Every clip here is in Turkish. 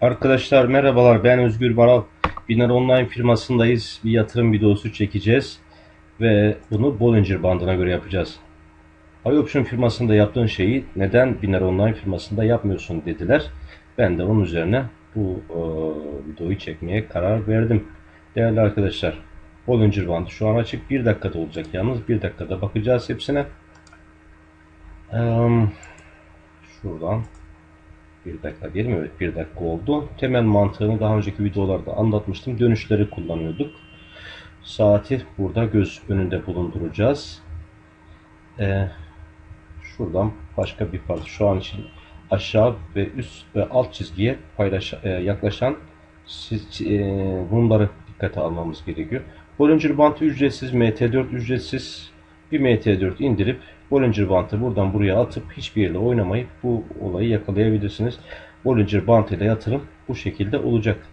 Arkadaşlar merhabalar ben Özgür Baral. Biner Online firmasındayız. Bir yatırım videosu çekeceğiz. Ve bunu Bollinger bandına göre yapacağız. iOption firmasında yaptığın şeyi neden Biner Online firmasında yapmıyorsun dediler. Ben de onun üzerine bu e, videoyu çekmeye karar verdim. Değerli arkadaşlar Bollinger bandı şu an açık. Bir dakikada olacak yalnız. Bir dakikada bakacağız hepsine. Eee, şuradan bir dakika değil? Evet bir dakika oldu. Temel mantığını daha önceki videolarda anlatmıştım. Dönüşleri kullanıyorduk. Saati burada göz önünde bulunduracağız. Ee, şuradan başka bir parça şu an için aşağı ve üst ve alt çizgiye paylaş, e, yaklaşan siz, e, bunları dikkate almamız gerekiyor. Bollinger Band ücretsiz, MT4 ücretsiz. Bir MT4 indirip Bollinger Band'ı buradan buraya atıp hiçbir yerle oynamayıp bu olayı yakalayabilirsiniz. Bollinger Band yatırım bu şekilde olacak.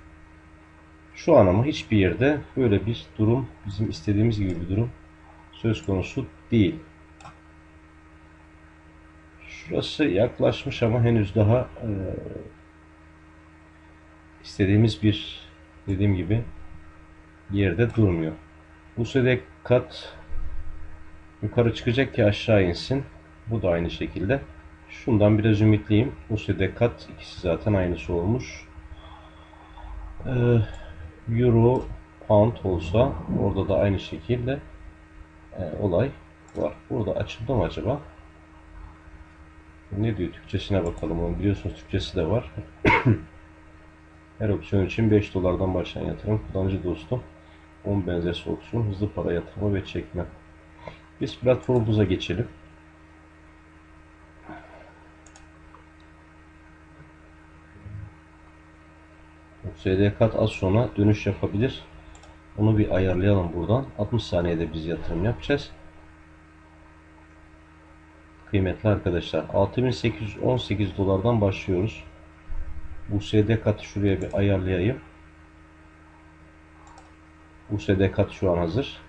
Şu an ama hiçbir yerde böyle bir durum, bizim istediğimiz gibi bir durum söz konusu değil. Şurası yaklaşmış ama henüz daha e, istediğimiz bir dediğim gibi yerde durmuyor. Bu sede kat yukarı çıkacak ki aşağı insin. Bu da aynı şekilde. Şundan biraz ümitliyim. Sede kat ikisi zaten aynısı olmuş. Ee, Euro pound olsa orada da aynı şekilde e, olay var. Burada açıldı mı acaba? Ne diyor Türkçesine bakalım. Onu biliyorsunuz Türkçesi de var. Her opsiyon için 5 dolardan başlayan yatırım kullanıcı dostu 10 benzersi opsiyon hızlı para yatırma ve çekme. Biz platformumuza geçelim. SD kat az sonra dönüş yapabilir. Onu bir ayarlayalım buradan. 60 saniyede biz yatırım yapacağız. Kıymetli arkadaşlar 6818 dolardan başlıyoruz. Bu SD katı şuraya bir ayarlayayım. Bu SD kat şu an hazır.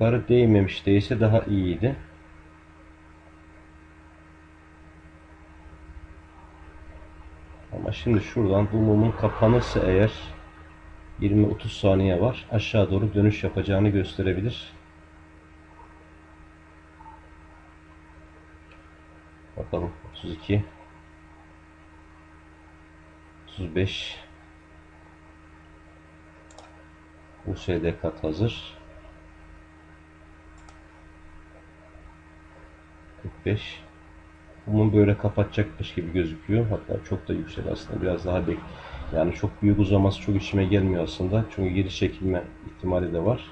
Yukarı değmemiş değilse daha iyiydi. Ama şimdi şuradan bu mumun kapanırsa eğer 20-30 saniye var. Aşağı doğru dönüş yapacağını gösterebilir. Bakalım 32 35 Bu şeyde kat hazır. 45 Bunu böyle kapatacakmış gibi gözüküyor. Hatta çok da yüksek aslında. Biraz daha bek. Yani çok büyük uzaması çok işime gelmiyor aslında. Çünkü geri çekilme ihtimali de var.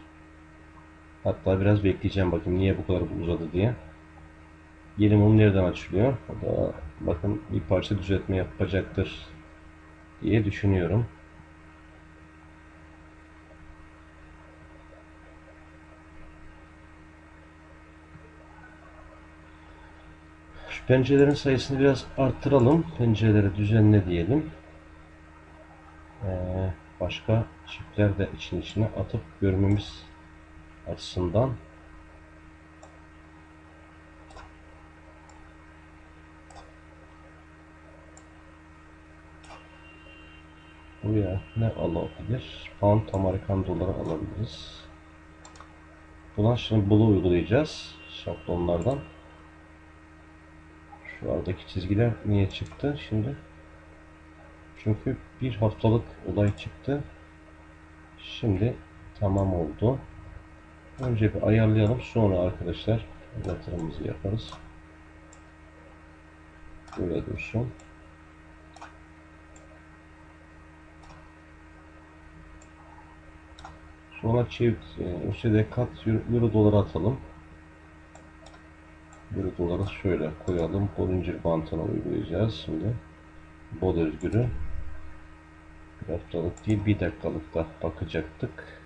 Hatta biraz bekleyeceğim bakayım niye bu kadar uzadı diye. Yeni mum nereden açılıyor? O da bakın bir parça düzeltme yapacaktır diye düşünüyorum. Şu pencerelerin sayısını biraz arttıralım. Pencereleri düzenle diyelim. Ee, başka çiftler de için içine atıp görmemiz açısından Buraya ne alabilir? Pound Amerikan doları alabiliriz. Buna şimdi bunu uygulayacağız. Şablonlardan. Şu aradaki çizgiler niye çıktı şimdi? Çünkü bir haftalık olay çıktı. Şimdi tamam oldu. Önce bir ayarlayalım. Sonra arkadaşlar yatırımımızı yaparız. Böyle dursun. Sonra çift e, şeyde kat euro doları atalım. Euro doları şöyle koyalım. Bollinger bantına uygulayacağız şimdi. Bol özgürü. Bir haftalık değil bir dakikalık da bakacaktık.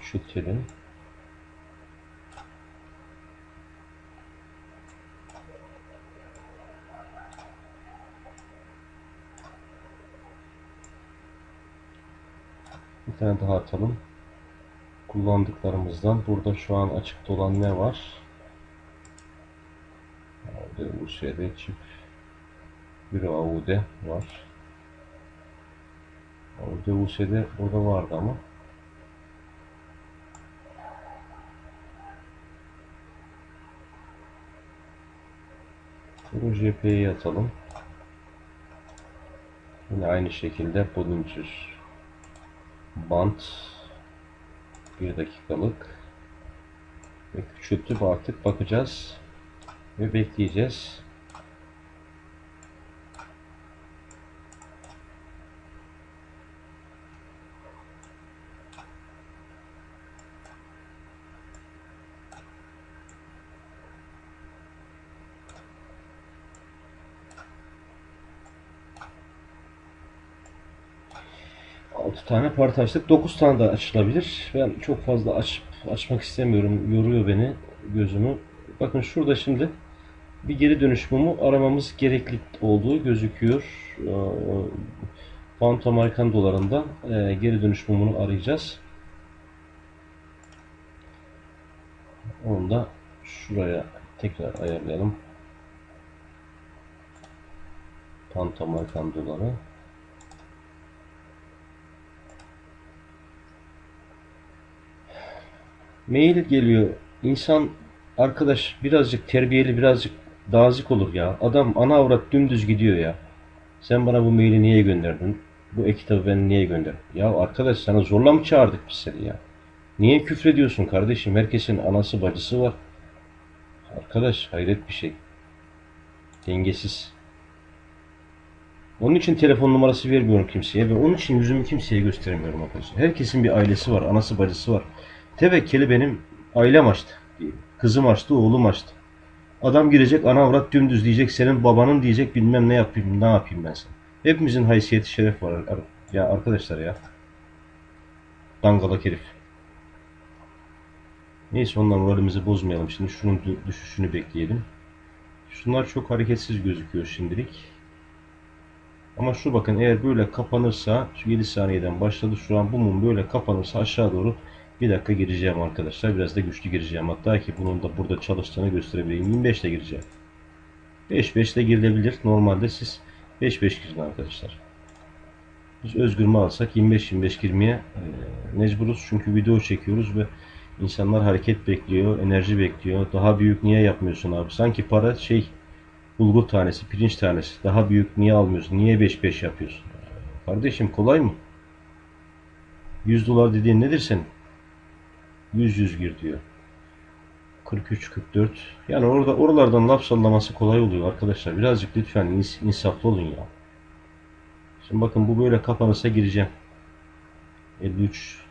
Şu telin. Bir tane daha atalım kullandıklarımızdan burada şu an açıkta olan ne var? USD çift bir AUD var. AUD USD burada vardı ama Bunu JP'ye atalım. Yine aynı şekilde Bollinger bant bir dakikalık ve küçültüp artık bakacağız ve bekleyeceğiz. Tane parti açtık. 9 tane daha açılabilir. Ben çok fazla aç, açmak istemiyorum. Yoruyor beni gözümü. Bakın şurada şimdi bir geri dönüş mumu aramamız gerekli olduğu gözüküyor. Ee, Pound Amerikan dolarında e, geri dönüş mumunu arayacağız. Onu da şuraya tekrar ayarlayalım. Pound Amerikan doları. Mail geliyor. İnsan arkadaş birazcık terbiyeli birazcık dazik olur ya. Adam ana avrat dümdüz gidiyor ya. Sen bana bu maili niye gönderdin? Bu e-kitabı ben niye gönderdin? Ya arkadaş sana zorla mı çağırdık biz seni ya? Niye küfrediyorsun kardeşim? Herkesin anası bacısı var. Arkadaş hayret bir şey. Dengesiz. Onun için telefon numarası vermiyorum kimseye ve onun için yüzümü kimseye gösteremiyorum arkadaşlar. Herkesin bir ailesi var, anası bacısı var. Tevekkeli benim ailem açtı. Kızım açtı, oğlum açtı. Adam girecek ana avrat dümdüz diyecek, senin babanın diyecek bilmem ne yapayım, ne yapayım ben sana. Hepimizin haysiyeti şeref var. Ya arkadaşlar ya. Dangalak herif. Neyse ondan moralimizi bozmayalım. Şimdi şunun düşüşünü bekleyelim. Şunlar çok hareketsiz gözüküyor şimdilik. Ama şu bakın eğer böyle kapanırsa şu 7 saniyeden başladı şu an bu mum böyle kapanırsa aşağı doğru bir dakika gireceğim arkadaşlar. Biraz da güçlü gireceğim. Hatta ki bunun da burada çalıştığını gösterebileyim. 25 ile gireceğim. 5-5 ile girilebilir. Normalde siz 5-5 girin arkadaşlar. Biz özgür mü alsak 25-25 girmeye e, mecburuz. Çünkü video çekiyoruz ve insanlar hareket bekliyor, enerji bekliyor. Daha büyük niye yapmıyorsun abi? Sanki para şey bulgur tanesi, pirinç tanesi. Daha büyük niye almıyorsun? Niye 5-5 yapıyorsun? Kardeşim kolay mı? 100 dolar dediğin nedir senin? 100 100 gir diyor. 43 44. Yani orada oralardan laf sallaması kolay oluyor arkadaşlar. Birazcık lütfen ins insaflı olun ya. Şimdi bakın bu böyle kapanırsa gireceğim. 53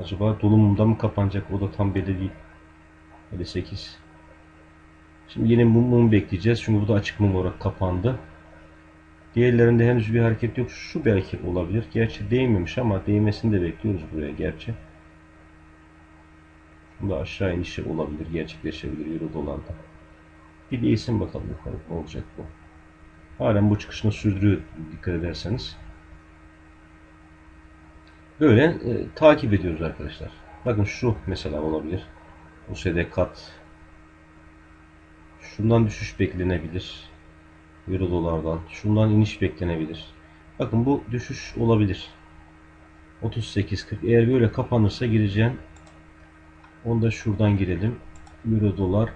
Acaba dolumumda mı kapanacak? O da tam belli değil. 58 Şimdi yine mum, mum bekleyeceğiz. Çünkü bu da açık mum olarak kapandı. Diğerlerinde henüz bir hareket yok. Şu belki olabilir. Gerçi değmemiş ama değmesini de bekliyoruz buraya gerçi. Bunda aşağı inişi olabilir, gerçekleşebilir Euro dolarda. Bir değilsin bakalım bakalım ne olacak bu. Halen bu çıkışını sürdürüyor dikkat ederseniz. Böyle e, takip ediyoruz arkadaşlar. Bakın şu mesela olabilir. USD kat. Şundan düşüş beklenebilir. Euro dolardan. Şundan iniş beklenebilir. Bakın bu düşüş olabilir. 38.40 eğer böyle kapanırsa gireceğim onu da şuradan girelim. Euro dolar.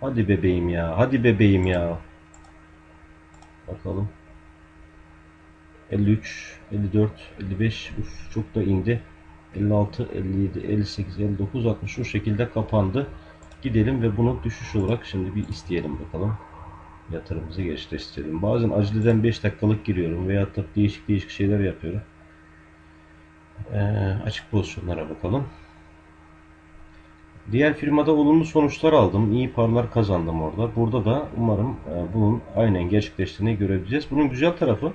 Hadi bebeğim ya. Hadi bebeğim ya. Bakalım. 53, 54, 55. Uf, çok da indi. 56, 57, 58, 59, 60 şu şekilde kapandı. Gidelim ve bunu düşüş olarak şimdi bir isteyelim bakalım. Yatırımımızı gerçekleştirelim. Bazen aceleden 5 dakikalık giriyorum veya da değişik değişik şeyler yapıyorum. Ee, açık pozisyonlara bakalım. Diğer firmada olumlu sonuçlar aldım. İyi paralar kazandım orada. Burada da umarım e, bunun aynen gerçekleştiğini görebileceğiz. Bunun güzel tarafı e,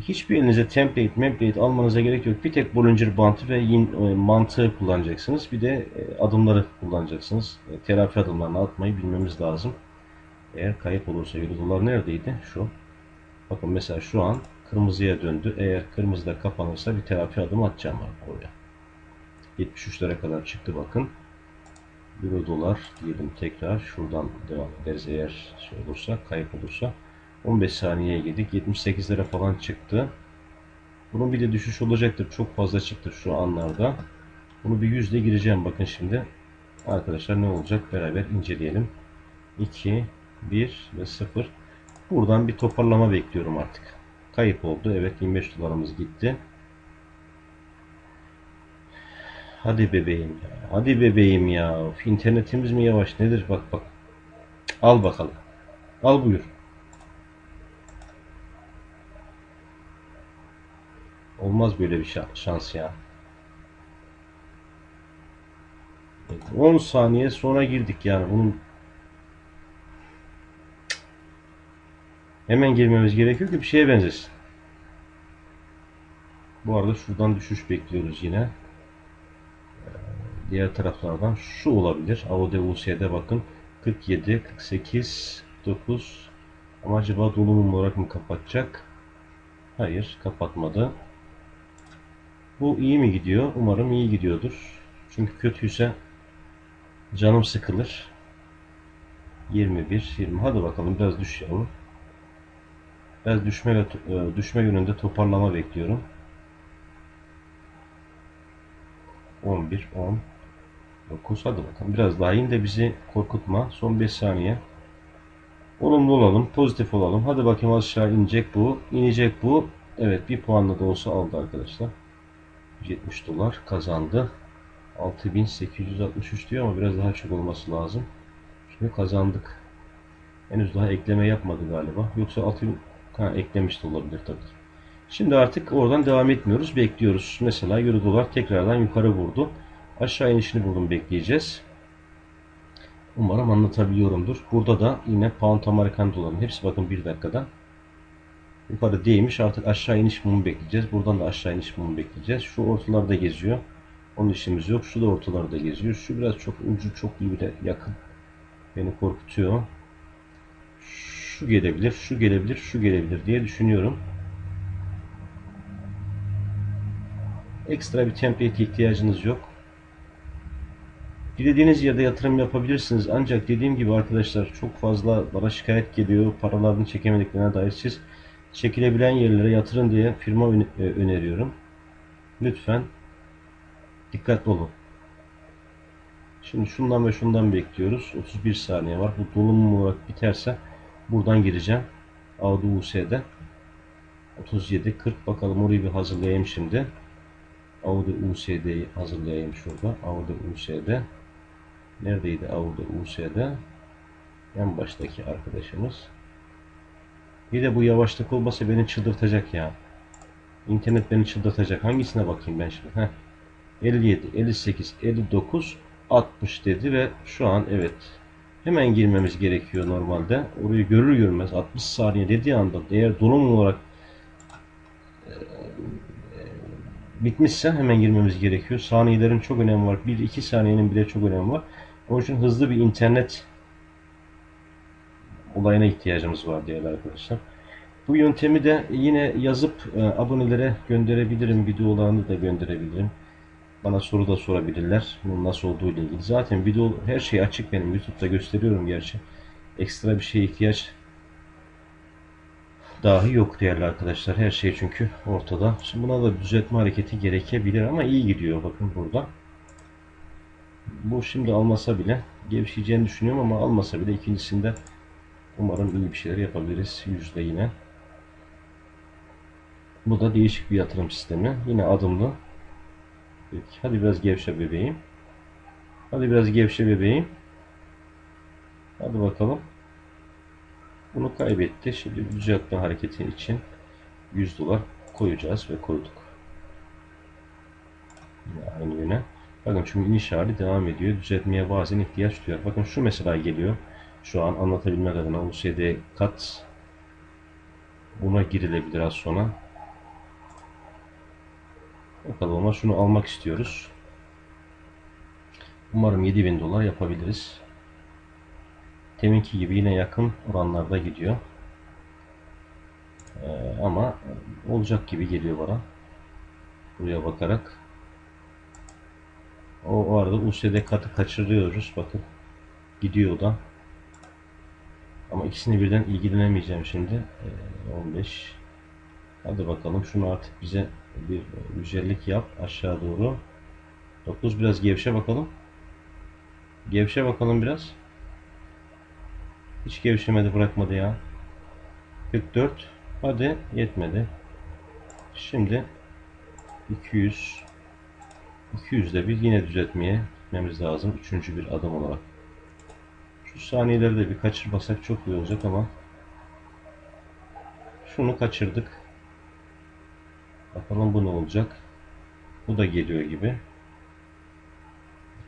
hiçbir elinize template, template almanıza gerek yok. Bir tek Bollinger Band'ı ve yin, e, mantığı kullanacaksınız. Bir de adımları kullanacaksınız. Terapi adımlarını atmayı bilmemiz lazım. Eğer kayıp olursa euro dolar neredeydi? Şu. Bakın mesela şu an kırmızıya döndü. Eğer kırmızıda kapanırsa bir terapi adım atacağım oraya. 73'lere kadar çıktı bakın. Euro dolar diyelim tekrar. Şuradan devam ederiz eğer şey olursa, kayıp olursa. 15 saniyeye girdik. 78 lira falan çıktı. Bunun bir de düşüş olacaktır. Çok fazla çıktı şu anlarda. Bunu bir yüzle gireceğim. Bakın şimdi. Arkadaşlar ne olacak? Beraber inceleyelim. 2, 1 ve 0. Buradan bir toparlama bekliyorum artık. Kayıp oldu. Evet 25 dolarımız gitti. Hadi bebeğim ya. Hadi bebeğim ya. Of, internetimiz mi yavaş nedir? Bak bak. Al bakalım. Al buyur. Olmaz böyle bir şa- şans ya. 10 saniye sonra girdik yani bunun hemen girmemiz gerekiyor ki bir şeye benzesin. Bu arada şuradan düşüş bekliyoruz yine. Ee, Diğer taraflardan şu olabilir. AOD US'de bakın 47, 48, 9 ama acaba dolumum olarak mı kapatacak? Hayır kapatmadı. Bu iyi mi gidiyor? Umarım iyi gidiyordur. Çünkü kötüyse canım sıkılır. 21, 20. Hadi bakalım biraz düşelim. Biraz düşme ve e, düşme yönünde toparlama bekliyorum. 11, 10, 9. Hadi bakalım. Biraz daha in de bizi korkutma. Son 5 saniye. Olumlu olalım. Pozitif olalım. Hadi bakayım aşağı inecek bu. inecek bu. Evet bir puanla da olsa aldı arkadaşlar. 70 dolar kazandı. 6863 diyor ama biraz daha çok olması lazım. Şimdi kazandık. Henüz daha ekleme yapmadı galiba. Yoksa 6000 ha, eklemiş de olabilir tabii. Şimdi artık oradan devam etmiyoruz. Bekliyoruz. Mesela euro dolar tekrardan yukarı vurdu. Aşağı inişini buradan bekleyeceğiz. Umarım anlatabiliyorumdur. Burada da yine pound Amerikan doların hepsi bakın bir dakikada yukarı değmiş. Artık aşağı iniş mumu bekleyeceğiz. Buradan da aşağı iniş mumu bekleyeceğiz. Şu ortalarda geziyor. Onun işimiz yok. Şu da ortalarda geziyor. Şu biraz çok ucu çok birbirine yakın. Beni korkutuyor. Şu gelebilir, şu gelebilir, şu gelebilir diye düşünüyorum. Ekstra bir template ihtiyacınız yok. Dilediğiniz yerde yatırım yapabilirsiniz. Ancak dediğim gibi arkadaşlar çok fazla bana şikayet geliyor. Paralarını çekemediklerine dair siz çekilebilen yerlere yatırın diye firma e, öneriyorum. Lütfen dikkatli olun. Şimdi şundan ve şundan bekliyoruz. 31 saniye var. Bu dolum olarak biterse buradan gireceğim. Audi US'de 37 40 bakalım orayı bir hazırlayayım şimdi. Audi USD'yi hazırlayayım şurada. Audi USD. Neredeydi Audi USD? En baştaki arkadaşımız. Bir de bu yavaşlık olmasa beni çıldırtacak ya. İnternet beni çıldırtacak. Hangisine bakayım ben şimdi? Heh. 57, 58, 59, 60 dedi ve şu an evet. Hemen girmemiz gerekiyor normalde. Orayı görür görmez 60 saniye dediği anda eğer dolum olarak e, bitmişse hemen girmemiz gerekiyor. Saniyelerin çok önemi var. 1-2 saniyenin bile çok önemi var. Onun için hızlı bir internet olayına ihtiyacımız var değerli arkadaşlar. Bu yöntemi de yine yazıp e, abonelere gönderebilirim. Videolarını da gönderebilirim. Bana soru da sorabilirler. Bunun nasıl olduğu ile ilgili. Zaten video her şey açık benim. YouTube'da gösteriyorum gerçi. Ekstra bir şeye ihtiyaç dahi yok değerli arkadaşlar. Her şey çünkü ortada. Şimdi buna da düzeltme hareketi gerekebilir ama iyi gidiyor. Bakın burada. Bu şimdi almasa bile gevşeyeceğini düşünüyorum ama almasa bile ikincisinde umarım iyi bir şeyler yapabiliriz. Yüzde yine. Bu da değişik bir yatırım sistemi. Yine adımlı. Peki, hadi biraz gevşe bebeğim. Hadi biraz gevşe bebeğim. Hadi bakalım. Bunu kaybetti. Şimdi düzeltme hareketi için 100 dolar koyacağız ve koyduk. Aynı yöne. Bakın çünkü iniş hali devam ediyor. Düzeltmeye bazen ihtiyaç duyar. Bakın şu mesela geliyor. Şu an anlatabilmek adına USD kat buna girilebilir az sonra. Bakalım ama şunu almak istiyoruz. Umarım 7000 dolar yapabiliriz. Teminki gibi yine yakın oranlarda gidiyor. Ee, ama olacak gibi geliyor bana. Buraya bakarak. O, o arada USD katı kaçırıyoruz. Bakın gidiyor da. Ama ikisini birden ilgilenemeyeceğim şimdi. Ee, 15. Hadi bakalım şunu artık bize bir güzellik yap aşağı doğru. 9 biraz gevşe bakalım. Gevşe bakalım biraz. Hiç gevşemedi bırakmadı ya. 44. Hadi yetmedi. Şimdi 200 200'de bir yine düzeltmeye gitmemiz lazım. Üçüncü bir adım olarak. Şu saniyeleri de bir kaçırmasak çok iyi olacak ama şunu kaçırdık. Bakalım bu ne olacak. Bu da geliyor gibi.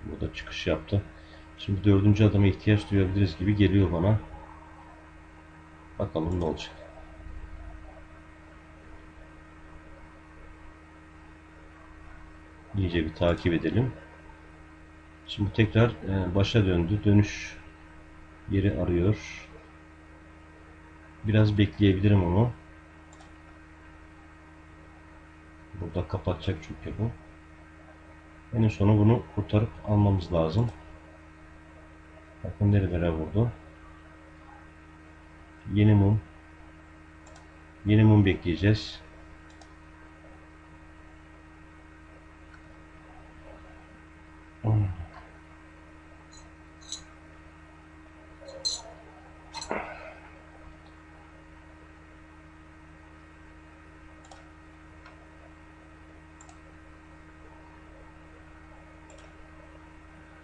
Bu da çıkış yaptı. Şimdi dördüncü adama ihtiyaç duyabiliriz gibi geliyor bana. Bakalım ne olacak. İyice bir takip edelim. Şimdi tekrar e, başa döndü. Dönüş yeri arıyor. Biraz bekleyebilirim onu. Burada kapatacak çünkü bu. En sonu bunu kurtarıp almamız lazım. Bakın nerelere vurdu. Yeni mum. Yeni mum bekleyeceğiz. Hmm.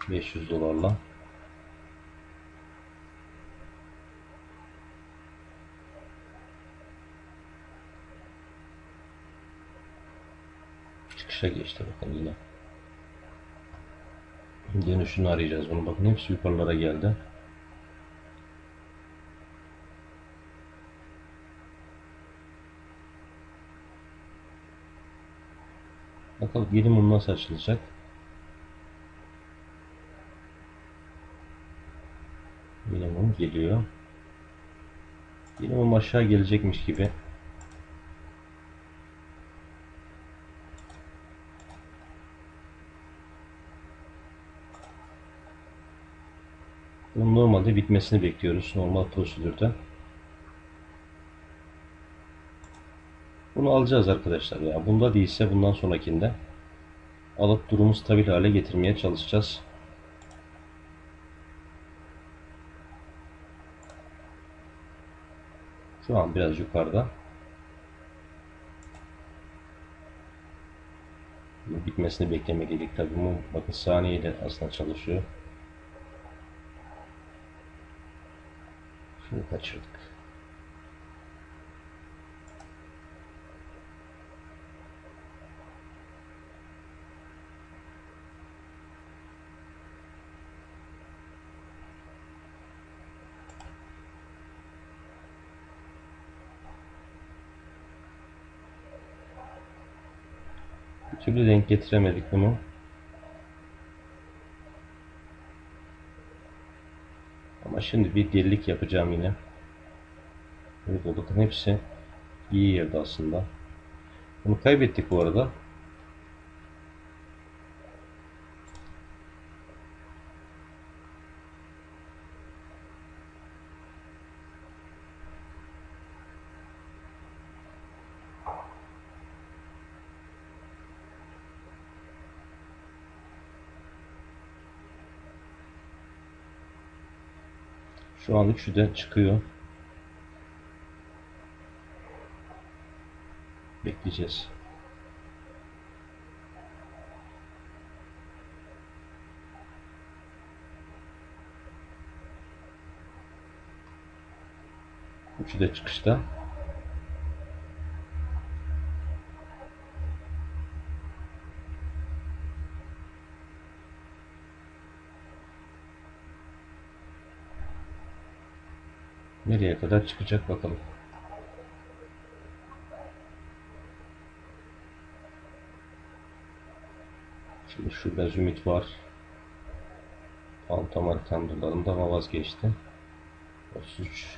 500 dolarla. Çıkışa geçti bakın yine. Dönüşünü arayacağız bunu. Bakın hepsi yukarılara geldi. Bakalım yeni mum nasıl açılacak. Geliyor. Yeni mum aşağı gelecekmiş gibi. Bunun normalde bitmesini bekliyoruz. Normal prosedürde. Bunu alacağız arkadaşlar ya. Bunda değilse bundan sonrakinde alıp durumu stabil hale getirmeye çalışacağız. Şu an biraz yukarıda. Bitmesini beklemeliydik tabii. Bu bakın saniyeyle aslında çalışıyor. Şunu kaçırdık. Türlü denk getiremedik bunu. Ama şimdi bir delilik yapacağım yine. Evet bakın hepsi iyi yerde aslında. Bunu kaybettik bu arada. An üçü de çıkıyor. Bekleyeceğiz. Üçü de çıkışta. Nereye kadar çıkacak bakalım. Şimdi şurada Zümit var. Pantomar tandırlarında ama vazgeçti. 33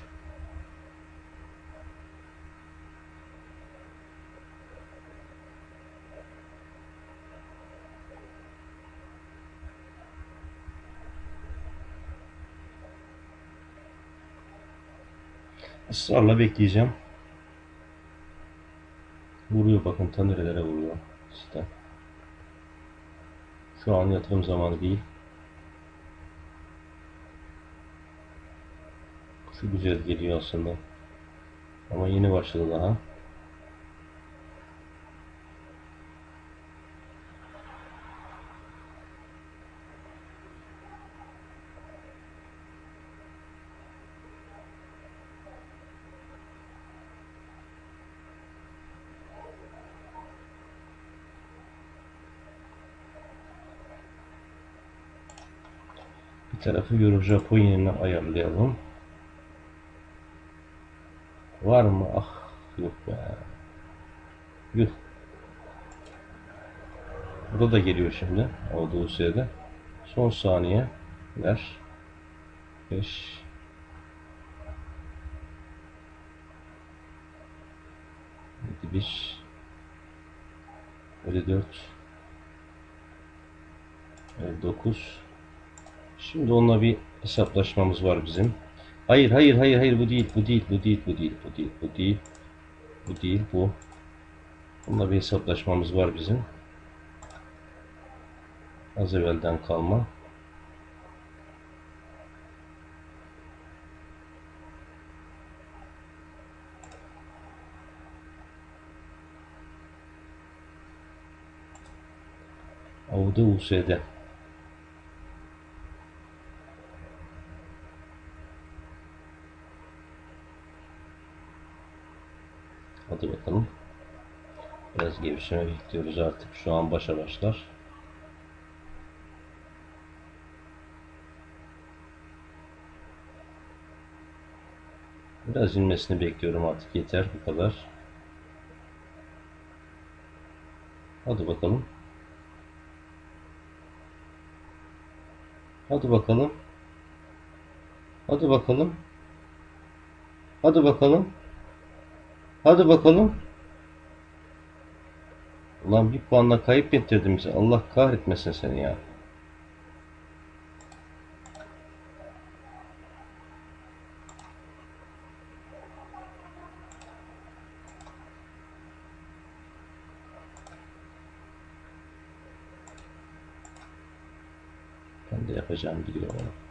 ısrarla bekleyeceğim. Vuruyor bakın ta nerelere vuruyor. İşte. Şu an yatırım zamanı değil. Şu güzel geliyor aslında. Ama yeni başladı daha. Tarafı Euro Japon ayarlayalım. Var mı? Ah yok be. Yuh. Burada da geliyor şimdi. Olduğu sırada. Son saniye. Ver. 5 7 1 54 9 Şimdi onunla bir hesaplaşmamız var bizim. Hayır, hayır, hayır, hayır bu değil, bu değil, bu değil, bu değil, bu değil, bu değil, bu değil, bu. Bununla bir hesaplaşmamız var bizim. Az evvelden kalma. Audi USD. Hadi bakalım. Gevşeme bekliyoruz artık. Şu an başa başlar. Biraz inmesini bekliyorum artık. Yeter bu kadar. Hadi bakalım. Hadi bakalım. Hadi bakalım. Hadi bakalım. Hadi bakalım. Ulan bir puanla kayıp getirdim bize. Allah kahretmesin seni ya. Ben de yapacağım biliyorum onu.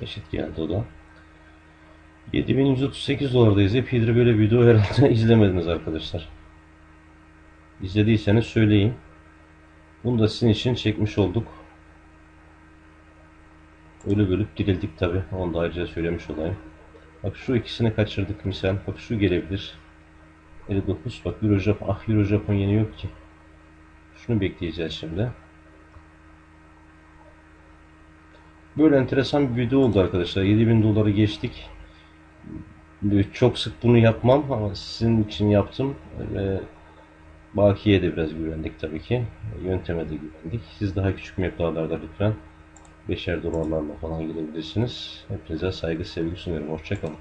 Eşit geldi o da. 7138 dolardayız. Epeydir böyle video herhalde izlemediniz arkadaşlar. İzlediyseniz söyleyin. Bunu da sizin için çekmiş olduk. Öyle bölüp dirildik tabi. Onu da ayrıca söylemiş olayım. Bak şu ikisini kaçırdık misal. Bak şu gelebilir. 59. Bak Euro Japon. Ah Euro Japon yeni yok ki. Şunu bekleyeceğiz şimdi. Böyle enteresan bir video oldu arkadaşlar. 7000 doları geçtik. Çok sık bunu yapmam ama sizin için yaptım. Ve bakiye de biraz güvendik tabii ki. Yönteme de güvendik. Siz daha küçük meblağlarda lütfen 5'er dolarlarla falan girebilirsiniz. Hepinize saygı sevgi sunuyorum. Hoşçakalın.